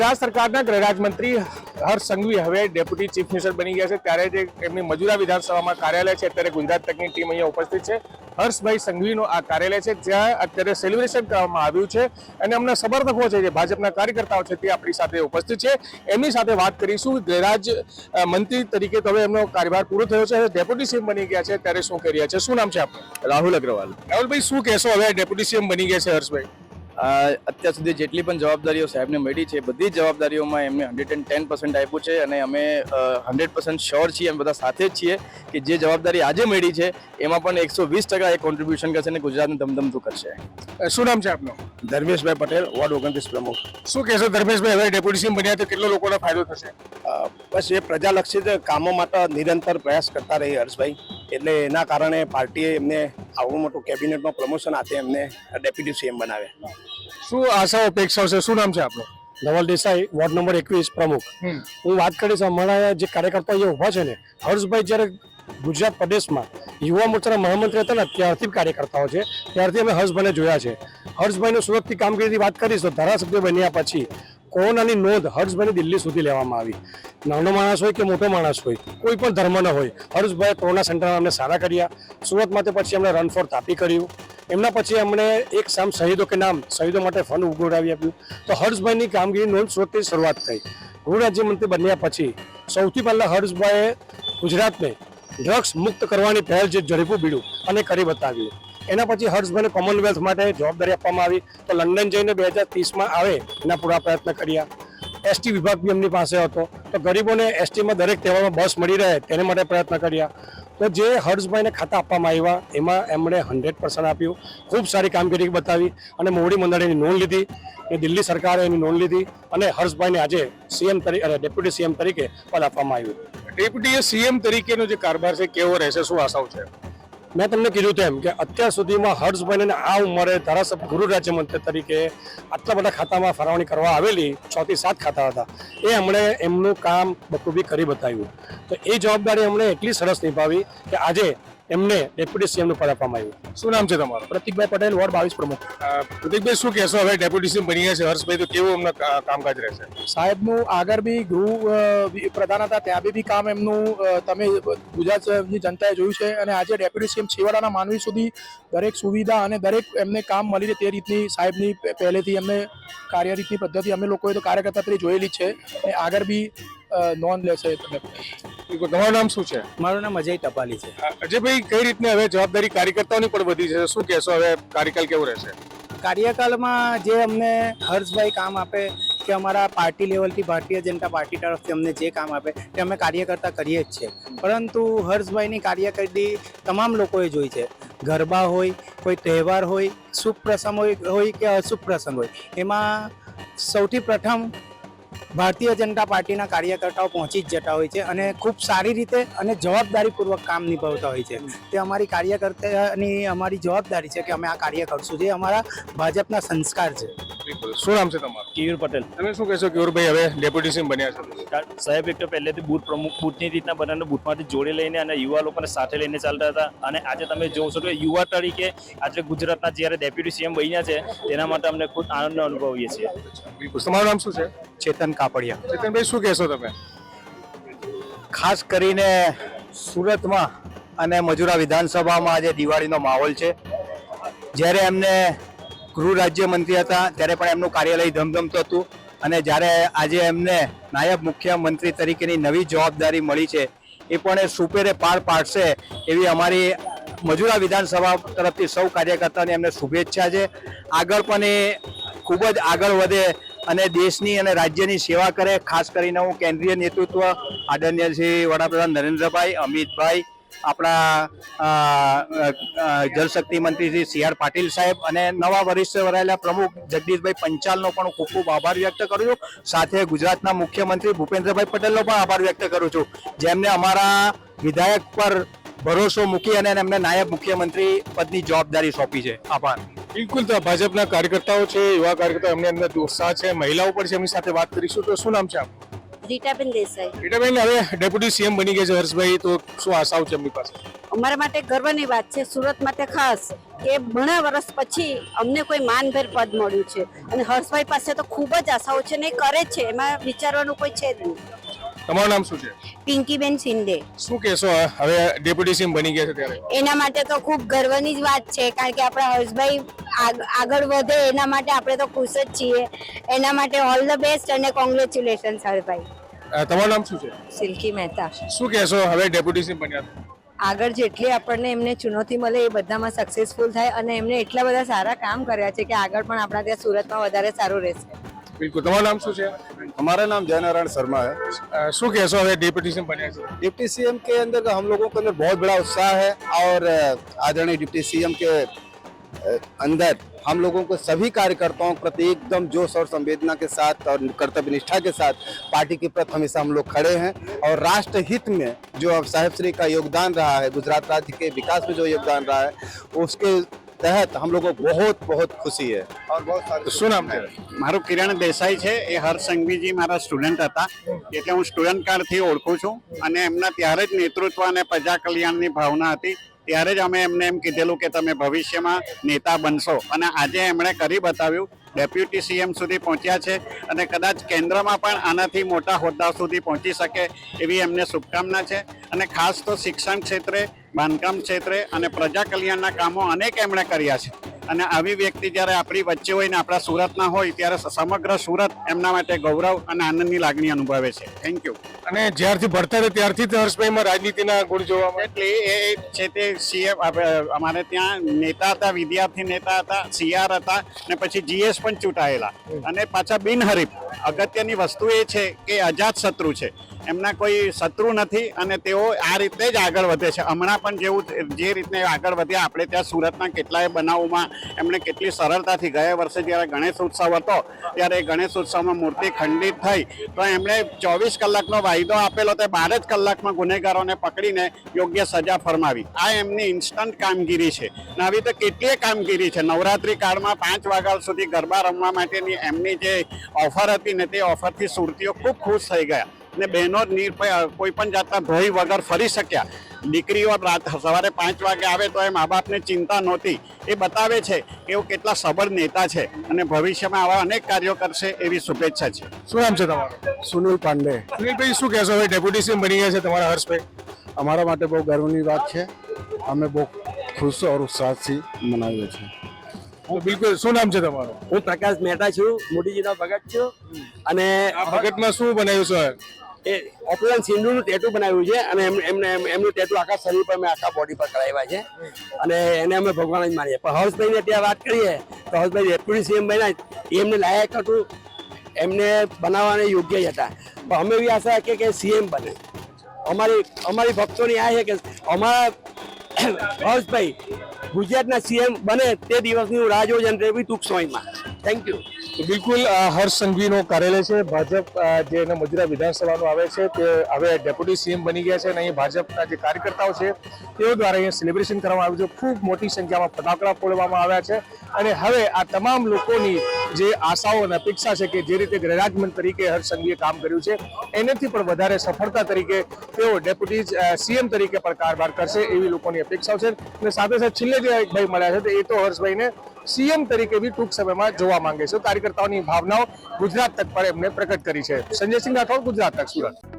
ગુજરાત સરકારના ગૃહરાજ્યમંત્રી હર્ષ સંઘવી હવે ડેપ્યુટી ચીફ મિનિસ્ટર બની ગયા છે. ત્યારે જે એમની મજુરા વિધાનસભામાં કાર્યાલય છે અત્યારે ગુજરાત તકની ટીમ અહીંયા ઉપસ્થિત છે. હર્ષભાઈ સંઘવીનું આ કાર્યાલય છે જ્યાં અત્યારે સેલિબ્રેશન કરવામાં આવ્યું છે અને અમને સમર્થકો છે જે ભાજપના કાર્યકર્તાઓ છે તે આપણી સાથે ઉપસ્થિત છે. એમની સાથે વાત કરીશું. ગૃહરાજ્ય મંત્રી તરીકે તો હવે એમનો કાર્યભાર પૂરો થયો છે. હવે ડેપ્યુટી સીએમ બની ગયા છે ત્યારે શું કરી રહ્યા છે? શું નામ છે આપનું? રાહુલ અગ્રવાલ. રાહુલભાઈ શું કહેશો હવે ડેપ્યુટી સીએમ બની ગયા છે હર્ષભાઈ? અત્યાર સુધી જેટલી પણ જવાબદારીઓ સાહેબને મળી છે બધી જ જવાબદારીઓમાં એમને હંડ્રેડ એન્ડ ટેન પર્સન્ટ આપ્યું છે અને અમે હંડ્રેડ પર્સન્ટ શ્યોર છીએ અમે બધા સાથે જ છીએ કે જે જવાબદારી આજે મળી છે એમાં પણ એકસો વીસ ટકા એ કોન્ટ્રીબ્યુશન કરશે અને ગુજરાતને ધમધમતું કરશે. શું નામ છે આપનું? ધર્મેશભાઈ પટેલ વોર્ડ ઓગણત્રીસ પ્રમુખ. શું કહેશો ધર્મેશભાઈ હવે ડેપ્યુટી સીએમ બન્યા તો કેટલો લોકોને ફાયદો થશે? બસ એ પ્રજાલક્ષિત કામો માટે નિરંતર પ્રયાસ કરતા રહી હર્ષભાઈ. એટલે એના કારણે પાર્ટીએ એમને આવું મોટું કેબિનેટમાં પ્રમોશન આપે એમને ડેપ્યુટી સીએમ બનાવ્યા. શું આશા અપેક્ષાઓ છે? શું નામ છે આપનું? ધવલ દેસાઈ વોર્ડ નંબર એકવીસ પ્રમુખ. હું વાત કરીશ અમારા જે કાર્યકર્તા અહીંયા ઊભા છે ને હર્ષભાઈ જ્યારે ગુજરાત પ્રદેશમાં યુવા મોરચાના મહામંત્રી હતા ને ત્યારથી કાર્યકર્તાઓ છે. ત્યારથી અમે હર્ષભાઈને જોયા છે. હર્ષભાઈની સુરતથી કામગીરીની વાત કરીશ તો ધારાસભ્ય બન્યા પછી કોરોનાની નોંધ હર્ષભાઈની દિલ્હી સુધી લેવામાં આવી. નાનો માણસ હોય કે મોટો માણસ હોય, કોઈ પણ ધર્મનો હોય હર્ષભાઈ કોરોના સેન્ટરમાં અમને સારા કર્યા. સુરતમાંથી પછી એમણે રન ફોર તાપી કર્યું. એમના પછી અમને એક સામ શહીદો કે નામ, શહીદો માટે ફંડ ઉગોડાવી આપ્યું. તો હર્ષભાઈની કામગીરી નોંધ સુરતથી શરૂઆત થઈ. ગૃહ રાજ્યમંત્રી બન્યા પછી સૌથી પહેલા હર્ષભાઈએ ગુજરાતને ડ્રગ્સ મુક્ત કરવાની પહેલ જે ઝડપું બીડું અને કરી બતાવ્યું. એના પછી હર્ષભાઈને કોમનવેલ્થ માટે જવાબદારી આપવામાં આવી. તો લંડન જઈને બે હજાર ત્રીસમાં આવે એના પૂરા પ્રયત્ન કર્યા. એસટી વિભાગ બી એમની પાસે હતો. તો ગરીબોને એસટીમાં દરેક તહેવારમાં બસ મળી રહે તેને માટે પ્રયત્ન કર્યા. તો જે હર્ષભાઈને ખાતા આપવામાં આવ્યા, એમાં એમણે હંડ્રેડ પર્સન્ટ આપ્યું. ખૂબ સારી કામગીરી બતાવી અને મોવડી મંડળે એની નોંધ લીધી. એ દિલ્હી સરકારે એની નોંધ લીધી અને હર્ષભાઈને આજે સીએમ તરીકે ડેપ્યુટી સીએમ તરીકે પદ આપવામાં આવ્યું. ડેપ્યુટી સીએમ તરીકેનો જે કારભાર છે, કેવો રહેશે, શું આશાઓ છે? મેં તમને કીધું તેમ કે અત્યાર સુધીમાં હર્ષભાઈને આ ઉંમરે ધારાસભ્ય ગૃહ રાજ્યમંત્રી તરીકે આટલા બધા ખાતામાં ફાળવણી કરવા આવેલી છ થી સાત ખાતા હતા. એ એમણે એમનું કામ બખૂબી કરી બતાવ્યું. તો એ જવાબદારી એમણે એટલી સરસ નિભાવી કે આજે એમને ડેપ્યુટી સીએમનું પદ આપવામાં આવ્યું. શું નામ છે તમારું? પ્રતિકભાઈ પટેલ વોર્ડ બાવીસ પ્રમુખ. પ્રતિકભાઈ શું કહેશો હવે ડેપ્યુટી સીએમ બની ગયા છે? હર્ષભાઈ તો કેવું એમનું કામકાજ રહેશે? સાહેબનું આગળ બી ગૃહ પ્રધાન હતા ત્યાં બી બી કામ એમનું તમે ગુજરાતની જનતાએ જોયું છે અને આજે ડેપ્યુટી સીએમ છેવાડાના માનવી સુધી દરેક સુવિધા અને દરેક એમને કામ મળી રહે તે રીતની સાહેબની પહેલેથી એમને કાર્યરીતની પદ્ધતિ અમે લોકોએ તો કાર્યકર્તા તરીકે જોયેલી છે. અને આગળ બી નોંધ લેશે તમે. તમારું નામ શું છે? મારું નામ અજય ટપાલી છે. અજયભાઈ કઈ રીતને હવે જવાબદારી કાર્યકર્તાઓની પણ વધી છે? શું કહેશો હવે કાર્યકાલ કેવું રહેશે? કાર્યકાળમાં જે અમને હર્ષભાઈ કામ આપે કે અમારા પાર્ટી લેવલથી ભારતીય જનતા પાર્ટી તરફથી અમને જે કામ આપે તે અમે કાર્યકર્તા કરીએ જ છે પરંતુ હર્ષભાઈની કાર્યકર્દી તમામ લોકોએ જોઈ છે. ગરબા હોય કોઈ તહેવાર હોય શુભ પ્રસંગ હોય હોય કે અશુભ પ્રસંગ હોય એમાં સૌથી પ્રથમ ભારતીય જનતા પાર્ટીના કાર્યકર્તાઓ પહોંચી જ જતા હોય છે અને ખૂબ સારી રીતે અને જવાબદારીપૂર્વક કામ નિભાવતા હોય છે. તે અમારી કાર્યકર્તાની અમારી જવાબદારી છે કે અમે આ કાર્ય કરશું. જે અમારા ભાજપના સંસ્કાર છે. બિલકુલ. શું નામ છે તમારું? કિયુર પટેલ. તમે શું કહેશો કેવુરભાઈ હવે ડેપ્યુટી સીએમ બન્યા છે? સાહેબ એક તો પહેલેથી બૂથ પ્રમુખ બૂથની રીતના બધાને બૂથમાંથી જોડી લઈને અને યુવા લોકોને સાથે લઈને ચાલતા હતા. અને આજે તમે જોશો છો કે યુવા તરીકે આજે ગુજરાતના જ્યારે ડેપ્યુટી સીએમ બન્યા છે તેના માટે અમને ખૂબ આનંદ અનુભવીએ છીએ. બિલકુલ. તમારું નામ શું છે? ચેતન કાપડિયા. ચેતનભાઈ શું કહેશો તમે? ખાસ કરીને સુરતમાં અને મજુરા વિધાનસભામાં આજે દિવાળીનો માહોલ છે. જ્યારે એમને ગૃહ રાજ્યમંત્રી હતા ત્યારે પણ એમનું કાર્યાલય ધમધમતું હતું. અને જ્યારે આજે એમને નાયબ મુખ્યમંત્રી તરીકેની નવી જવાબદારી મળી છે, એ પણ એ સુપેરે પાર પાડશે એવી અમારી મજુરા વિધાનસભા તરફથી સૌ કાર્યકર્તાને એમને શુભેચ્છા છે. આગળ પણ એ ખૂબ જ આગળ વધે અને દેશની અને રાજ્યની સેવા કરે, ખાસ કરીને હું કેન્દ્રીય નેતૃત્વ આદરણીય શ્રી વડાપ્રધાન નરેન્દ્રભાઈ, અમિતભાઈ આપણા જલશક્તિ મંત્રી શ્રી સી આર પાટીલ સાહેબ અને નવા વરિષ્ઠ વરાયેલા પ્રમુખ જગદીશભાઈ પંચાલનો પણ ખૂબ ખૂબ આભાર વ્યક્ત કરું છું. સાથે ગુજરાતના મુખ્યમંત્રી ભૂપેન્દ્રભાઈ પટેલનો પણ આભાર વ્યક્ત કરું છું. જેમને અમારા વિધાયક પર ભરોસો મૂકી અને એમને નાયબ મુખ્યમંત્રી પદની જવાબદારી સોંપી છે. આભાર. બિલકુલ, તો ભાજપના કાર્યકર્તાઓ છે, યુવા કાર્યકર્તાઓ, એમની અંદર ઉત્સાહ છે, મહિલાઓ પણ છે, એમની સાથે વાત કરીશું. તો શું નામ છે આપનું? રીટાબેન દેસાઈ. રીટાબેન હવે ડેપ્યુટી સીએમ બની ગયા છે હર્ષભાઈ તો શું આશાઓ છે એમની પાસે? અમારા માટે ગર્વની વાત છે સુરત માટે ખાસ કે ઘણા વર્ષ પછી અમને કોઈ માનભેર પદ મળ્યું છે. અને હર્ષભાઈ પાસે તો ખૂબ જ આશાઓ છે ને એ કરે જ છે એમાં વિચારવાનું કોઈ છે જ નહીં. તમારું નામ શું છે? પિંકીબેન શિંદે. શું કહેશો હવે ડેપ્યુટી સીએમ બની ગયા છે ત્યારે? એના માટે તો ખૂબ ગર્વની જ વાત છે કારણ કે આપણા હર્ષભાઈ આગળ વધે એના માટે આપણે તો ખુશ જ છીએ એના માટે ઓલ ધ બેસ્ટ અને કોંગ્રેચ્યુલેશન હરભાઈ અ, તમારું નામ શું છે સિલ્કી મહેતા શું કહેશો હવે ડેપ્યુટી સીએમ બન્યા છે? આગળ જેટલી આપણને એમને ચુનૌતી મળે એ બધામાં સક્સેસફુલ થાય અને એમને એટલા બધા સારા કામ કર્યા છે કે આગળ પણ આપણા ત્યાં સુરતમાં વધારે સારું રહેશે બિલકુલ તમારું નામ શું છે हमारा नाम जयनारायण शर्मा है અ, શું કહેશો હવે ડેપ્યુટી સીએમ બન્યા છે डिप्टी सीएम के अंदर का हम लोगों के अंदर बहुत बड़ा उत्साह है और अ, आदरणीय डिप्टी सीएम के अ, अंदर हम लोगों को सभी कार्यकर्ताओं के प्रति एकदम जोश और संवेदना के साथ और कर्तव्य निष्ठा के साथ पार्टी के प्रति हमेशा हम लोग खड़े हैं और राष्ट्र हित में जो अब साहेब श्री का योगदान रहा है गुजरात राज्य के विकास में जो योगदान रहा है उसके तहत हम लोगों को बहुत बहुत खुशी है और बहुत सारे શું નામ છે મારું કિરણ દેસાઈ છે એ હર્ષ સંઘવીજી મારા સ્ટુડન્ટ હતા એટલે હું સ્ટુડન્ટ કાર્ડથી ઓળખું છું અને એમના ત્યારે જ નેતૃત્વ અને પ્રજા કલ્યાણની ભાવના હતી ત્યારે જ અમે એમને એમ કીધેલું કે તમે ભવિષ્યમાં નેતા બનશો. અને આજે એમણે કરી બતાવ્યું, ડેપ્યુટી સીએમ સુધી પહોંચ્યા છે અને કદાચ કેન્દ્રમાં પણ આનાથી મોટા હોદ્દા સુધી પહોંચી શકે એવી એમને શુભકામના છે. અને ખાસ તો શિક્ષણ ક્ષેત્રે, બાંધકામ ક્ષેત્રે અને પ્રજા કલ્યાણના કામો અનેક એમણે કર્યા છે. અને આવી વ્યક્તિ જ્યારે આપણી વચ્ચે હોય ને આપણા સુરતના હોય ત્યારે સમગ્ર સુરત એમના માટે ગૌરવ અને આનંદની લાગણી અનુભવે છે. થેન્ક યુ અને જ્યારથી ભણતા ત્યારથી જ હર્ષભાઈમાં રાજનીતિના ગુણ જોવા એટલે એ છે તે સીએમ અમારે ત્યાં નેતા હતા વિદ્યાર્થી નેતા હતા સીઆર હતા ને પછી જીએસ પણ ચૂંટાયેલા. અને પાછા બિનહરીફ. અગત્યની વસ્તુ એ છે કે અજાત શત્રુ છે. એમના કોઈ શત્રુ નથી અને તેઓ આ રીતે જ આગળ વધે છે. હમણાં પણ જેવું જે રીતને આગળ વધ્યા, આપણે ત્યાં સુરતના કેટલાય બનાવોમાં એમણે કેટલી સરળતાથી ગયા વર્ષે જ્યારે ગણેશ ઉત્સવ હતો, ત્યારે એ ગણેશ ઉત્સવમાં મૂર્તિ ખંડિત થઈ. તો એમણે ચોવીસ કલાકનો વાયદો આપેલો તે બાર જ કલાકમાં ગુનેગારોને પકડીને યોગ્ય સજા ફરમાવી. આ એમની ઇન્સ્ટન્ટ કામગીરી છે. ને આવી તો કેટલીય કામગીરી છે. નવરાત્રિ કાળમાં પાંચ વાગ્યા સુધી ગરબા રમવા માટેની એમની જે ઓફર હતી ને તે ઓફરથી સુરતીઓ ખૂબ ખુશ થઈ ગયા. અને બહેનો નિર્ભય કોઈ પણ જાતના ભય વગર ફરી શક્યા. દીકરીઓ રાત સવારે પાંચ વાગે આવે તો એ મા બાપને ચિંતા નહોતી. એ બતાવે છે કે એઓ કેટલા સબળ નેતા છે અને ભવિષ્યમાં આવા અનેક કાર્યો કરશે એવી શુભેચ્છા છે. શું નામ છે તમારું? સુનિલ પાંડે. સુનિલભાઈ શું કહેશો? હવે ડેપ્યુટી સીએમ બની ગયા છે તમારા હર્ષભાઈ. અમારા માટે બહુ ગર્વની વાત છે. અમે બહુ ખુશ ઓર ઉત્સાહથી મનાવીએ છીએ. બિલકુલ શું નામ છે તમારું? હું પ્રકાશ મહેતા છું મોટીજીનો ભગત છું. અને આ ભગતમાં શું બનાવ્યું છે એ ઓપરેશન સિંધુનું ટેટુ બનાવ્યું છે અને એમ- એમને એમ- એમનું ટેટુ આખા શરીર પર મેં આખા બોડી પર કરાવ્યા છે. અને એને અમે ભગવાન જ માનીએ. પણ હર્ષભાઈને ત્યાં વાત કરીએ તો હર્ષભાઈ ડેપ્યુટી સીએમ બન્યા એમને લાયક હતું. એમને બનાવવાને યોગ્ય જ હતા. પણ અમે એવી આશા રાખીએ કે સીએમ બને. અમારી અમારી ભક્તોની આ છે કે અમારા હર્ષભાઈ ગુજરાતના સીએમ બને તે દિવસની હું રાહ જોઉં છું અને ટૂંક સમયમાં. થેન્ક યુ બિલકુલ હર્ષ સંઘવીનો કાર્યાલય છે. ભાજપ જે એને મજુરા વિધાનસભાનું આવે છે, તે હવે ડેપ્યુટી સીએમ બની ગયા છે અને અહીં ભાજપના જે કાર્યકર્તાઓ છે, તેઓ દ્વારા અહીંયા સેલિબ્રેશન કરવામાં આવ્યું છે. ખૂબ મોટી સંખ્યામાં ફટાકડા ફોડવામાં આવ્યા છે. અને હવે આ તમામ લોકોની જે આશાઓ અને અપેક્ષા છે કે જે રીતે ગૃહરાજમંત્રી તરીકે હર્ષ સંઘવીએ કામ કર્યું છે, એનાથી પણ વધારે સફળતા તરીકે તેઓ ડેપ્યુટી સીએમ તરીકે પણ કારભાર કરશે એવી લોકોની અપેક્ષાઓ છે. અને સાથે સાથે છેલ્લે જે ભાઈ મળ્યા છે, તો એ તો હર્ષભાઈને સીએમ તરીકે બી ટૂંક સમયમાં જોવા માંગે છે. કાર્યકર્તાઓની ભાવનાઓ ગુજરાત તક પર એમને પ્રગટ કરી છે. સંજય સિંહ રાઠોડ, ગુજરાત તક, સુરત.